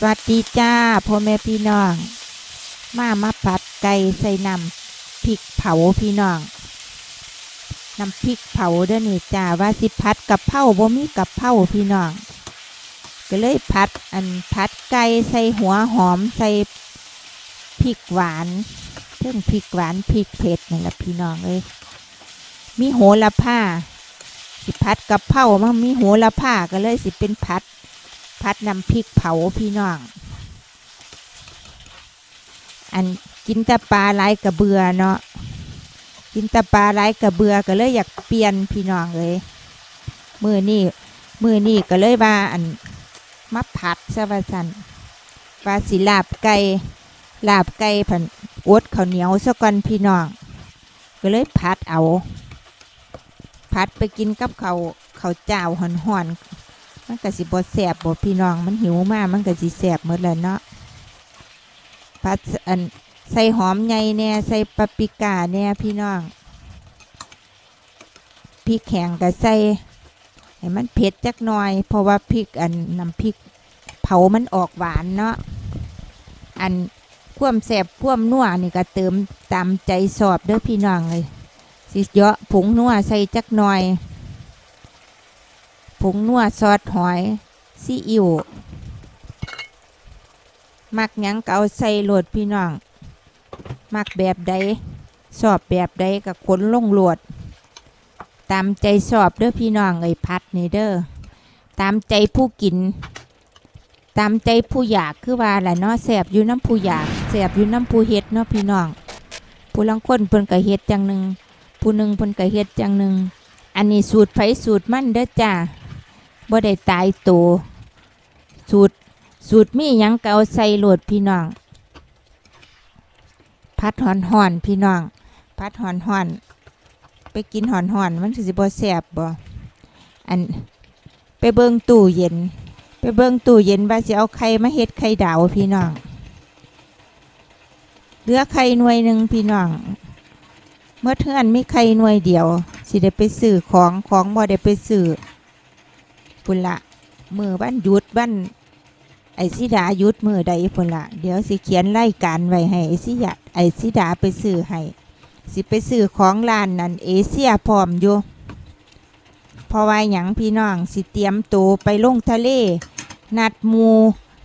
สวัสดีจ้าพ่อแม่พี่น้อง มามาผัดไก่ใส่น้ำพริกเผาพี่น้องน้ำพริกเผาเด้อนี่จ้าว่าสิผัดกับเผาบ่มีกับเผาพี่น้อง ก็เลยผัดอันผัดไก่ใส่หัวหอมใส่พริกหวานเพิ่งพริกหวานพริกเผ็ดนี่แหละพี่น้องเอ้ยมีโหระพาสิผัดกับเผามันมีโหระพาก็เลยสิเป็นผัด พัดน้ำพริกเผาพี่น้อง อันกินแต่ปลาไหลกระเบือเนาะกินแต่ปลาไหลกระเบือก็เลยอยากเปลี่ยนพี่น้องเลยมือนี่มือนี่ก็เลยว่าอันมาผัดซะว่าสันว่าสิลาบไก่ลาบไก่ผันอดข้าวเหนียวซะก่อนพี่น้อง ก็เลยผัดเอาผัดไปกินกับเขาเขาเจ้าห่อน มันก็สิบ่แสบบ่พี่น้องมันหิวมากมันก็สิแสบหมดแล้วเนาะผัดอันใส่หอมใหญ่แน่ใส่ปาปริก้าแน่พี่น้องพริกแข็งก็ใส่ให้มันเผ็ดจักหน่อย เพราะว่าพริกอันน้ำพริกเผามันออกหวานเนาะอันความแสบความนัวนี่ก็เติมตามใจสอบเด้อพี่น้องเลยสิเยอะผงนัวใส่จักหน่อย ผงนัวซอสหอยซีอิ๊วมักหยังก็เอาใส่โหลดพี่น้อง มักแบบใดชอบแบบใดก็ขนลงโหลด ตามใจชอบเด้อพี่น้องเอ้ยพัดนี่เด้อตามใจผู้กิน ตามใจผู้อยากคือว่าแหละเนาะแสบอยู่น้ำผู้อยากแสบอยู่น้ำผู้เฮ็ดเนาะพี่น้องผู้ลังคนเพิ่นก็เฮ็ดจังหนึ่งผู้หนึ่งเพิ่นก็เฮ็ดจังหนึ่งอันนี้สูตรไผสูตรมันเด้อจ้า บ่ได้ตายตัวสูตรสูตรมีหยังเอาใส่โหลดพี่น้อง พัดหอนหอนพี่น้อง พัดหอนหอนไปกินหอนหอนมันสิบ่แซ่บบ่อันไปเบิ่งตู้เย็น ไปเบิ่งตู้เย็นว่าสิเอาไข่มาเฮ็ดไข่ดาวพี่น้องเหลือไข่หน่วยหนึ่งพี่น้องเมื่อเทื่อนมีไข่หน่วยเดียว สิได้ไปซื้อของของบ่ได้ไปซื้อ พุ่นละมือบ้านหยุดบ้านไอซิดาหยุดมือใดพุ่นละเดี๋ยวสิเขียนไล่การไว้ให้ไอซิยะไอซิดาไปซื้อให้สิไปซื้อของร้านนั้นเอเชียพร้อมอยู่พราะว่าหยังพี่น้องสิเตรียมตัวไปลงทะเล นัดมู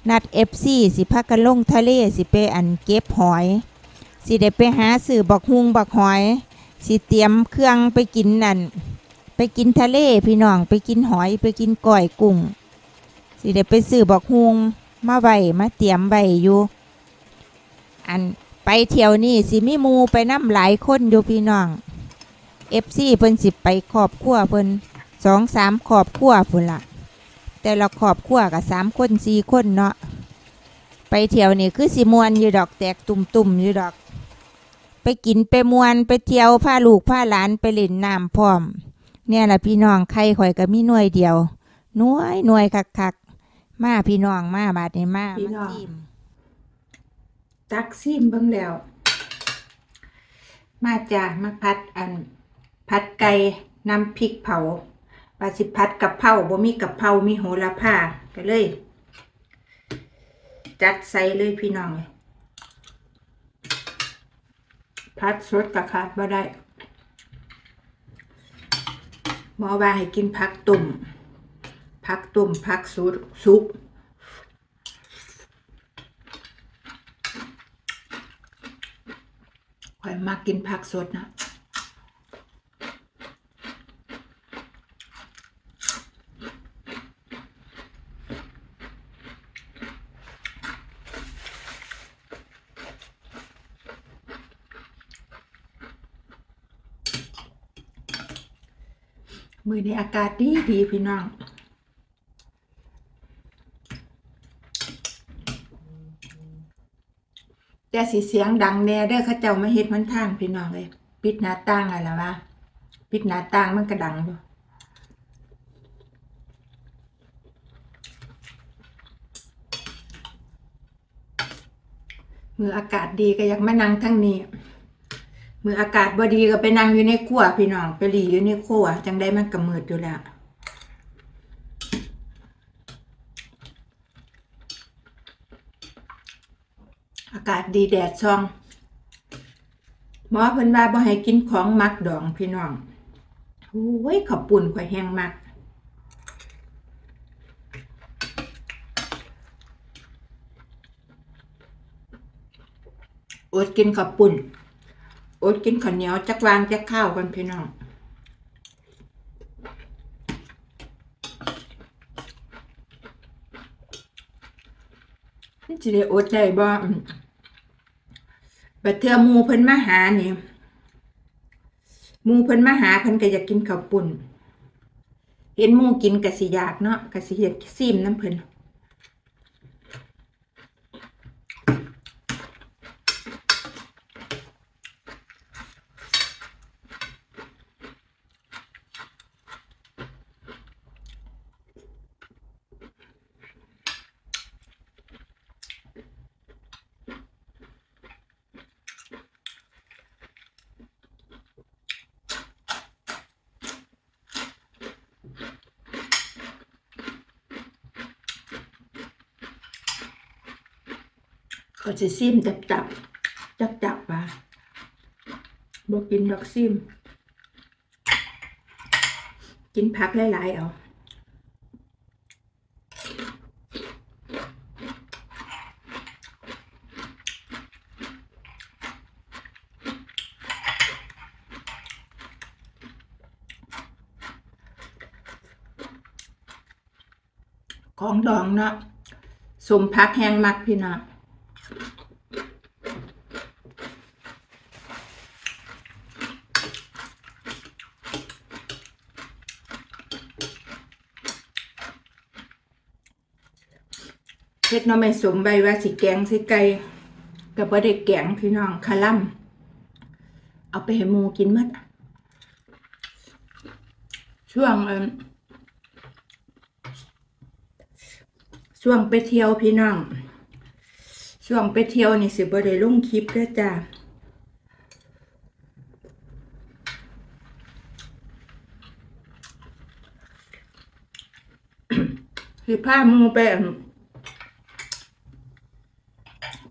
นัดเอฟซีสิพักกันลงทะเลสิไปอันเก็บหอย สิได้ไปหาซื้อบักฮุงบักหอย สิเตรียมเครื่องไปกินนั่น ไปกินทะเลพี่น้องไปกินหอยไปกินก้อยกุ้งสิได้ไปซื้อบักฮวงมาไว้มาเตรียมไว้อยู่ อันไปเที่ยวนี่สิมีมูไปน้ำหลายคนอยู่พี่น้องเอฟซีเพิ่นสิไปครอบครัวเพิ่นสองสามครอบครัวพุ่นละแต่ละครอบครัวกับสามคนสี่คนเนาะไปเที่ยวนี่คือสิมวนอยู่ดอกแตกตุ่มตุ่มอยู่ดอก ไปกินไปมวนไปเที่ยวพาลูกพาหลานไปเล่นน้ำพร้อม เนี่ยแหละพี่น้องใครข่อยก็มีหน่วยเดียวหน่วยหน่วยคักคักๆมาพี่น้องมาบาดนี้มาพี่น้องมาจิ้มตักซิมเบิ่งแล้ว มาจากมาพัดอันพัดไก่น้ำพริกเผาปลาสิพัดกับเผาบ่มีกับเผามีโหระพาก็เลย จัดใส่เลยพี่น้องเลยพัดสดกับขาดบ่ได้ หมอว่าให้กินผักตุ่มผักตุ่มผักสุกสุกข่อยมากินผักสดนะ มือในอากาศดีดีพี่น้องแต่สีเสียงดังแน่เด้อเขาเจ้ามาเฮ็ดมันทางพี่น้องเลย ปิดหน้าต่างอะไรวะปิดหน้าต่างมันก็ดังอยู่มืออากาศดีก็อยากมานั่งทั้งนี้ มืออากาศบ่ดีก็ไปนั่งอยู่ในครัวพี่น้องไปหลีอยู่ในครัวจังได้มันก็มืดอยู่แล้วอากาศดีแดดช่องหมอเพิ่นว่าบ่ให้กินของมักดองพี่น้องโอ้ยขอบปุ่นข่อยแห้งมักอดกินข้าวปุ่น อดกินข้าวเหนียวจักวางจักข้าวกันพี่น้องมันสิได้อดได้บ่อืมบัดเทือหมูเพิ่นมาหานี่หมูเพิ่นมาหาเพิ่นก็อยากกินข้าวปุ่น เห็นหมูกินก็สิอยากเนาะก็สิอยากซิมน้ำเพิ่น ก็จะซิมจับจับจับจับว่าบอกกินดอกซิม กินผักหลาย ๆ เอาของดองเนาะสมพักแห้งมักพี่น้อง เฮ็ดน้อไม่สมใบว่าสิแกงสิไก่ก็บ่ได้แกงพี่น้องคาล่ำเอาไปให้หมูกินหมดช่วงช่วงไปเที่ยวพี่น้อง ช่วงไปเที่ยวนี่สิบ่ได้ลงคลิปด้อจ้าสิพามูไป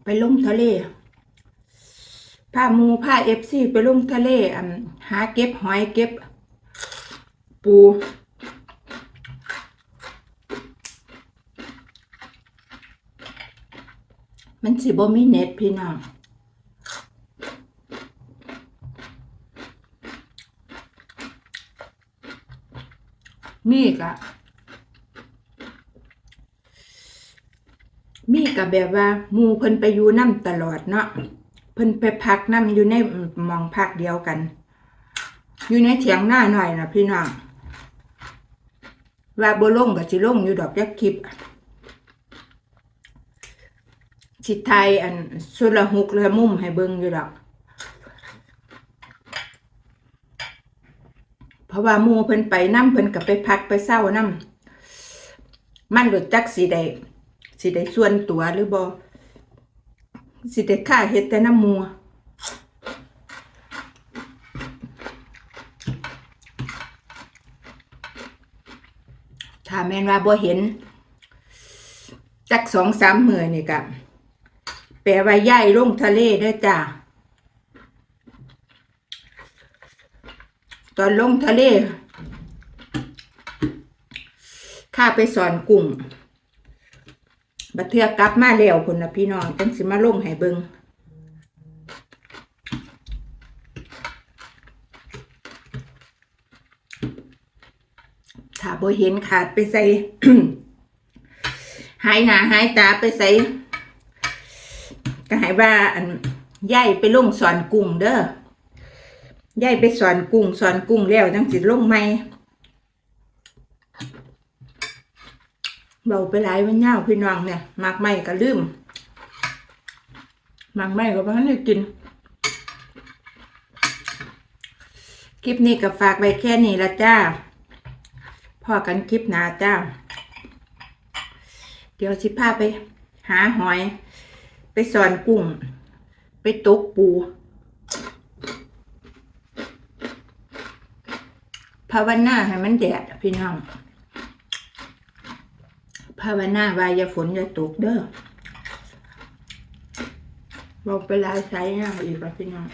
ไปลงทะเลพามูพาเอฟซีไปลงทะเลอ่ำหาเก็บหอยเก็บปู มันสิบ่มีเน็ตพี่น้องมีกะมีกับแบบว่ามูเพิ่นไปอยู่น้ำตลอดเนาะเพิ่นไปพักน้ำอยู่ในมองพักเดียวกัน อยู่ในเถียงหน้าหน่อยนะพี่น้องว่าบ่ลงก็สิลงอยู่ดอกจักคลิป สิไทยอันสุดละหุกละมุมให้เบิ่งอยู่ดอกเพราะว่ามูเพิ่นไปน้ำเพิ่นก็ไปพักไปเศร้าน้ำมันหลุดจักสิได้สิได้ส่วนตัวหรือบ่สิได้ค่าเฮ็ดแต่น้ำมัวถ้าแม่นว่าบ่เห็น จักสองสามมือนี่กะ แปลว่าย่ายลงทะเลเด้อจ้าตอนลงทะเลข้าไปสอนกุ้งบัดเทือกลับมาแล้วพุ่นนะพี่น้องจังสิมาลงให้เบิงถ้าบ่เห็นขาดไปใส่หายหนาหายตาไปใส่ ว่าอันย่ายไปลงสอนกุ้งเด้อย่ายไปสอนกุ้งสอนกุ้งแล้วจังสิลงใหม่เบาไปหลายวันเน่าพี่น้องเนี่ยมากไม่ก็ลืมมากไม่ก็พันได้กิน คลิปนี้ก็ฝากไว้แค่นี้ละจ้าพอกันคลิปหนาจ้า เดี๋ยวสิพาไปหาหอย สอนกุ้ง ไปตกปูภาวนาให้มันแดดพี่น้องภาวนาว่าอย่าฝนอย่าตกเด้อบอกไปหลายไซส์นะอีกแล้วพี่น้อง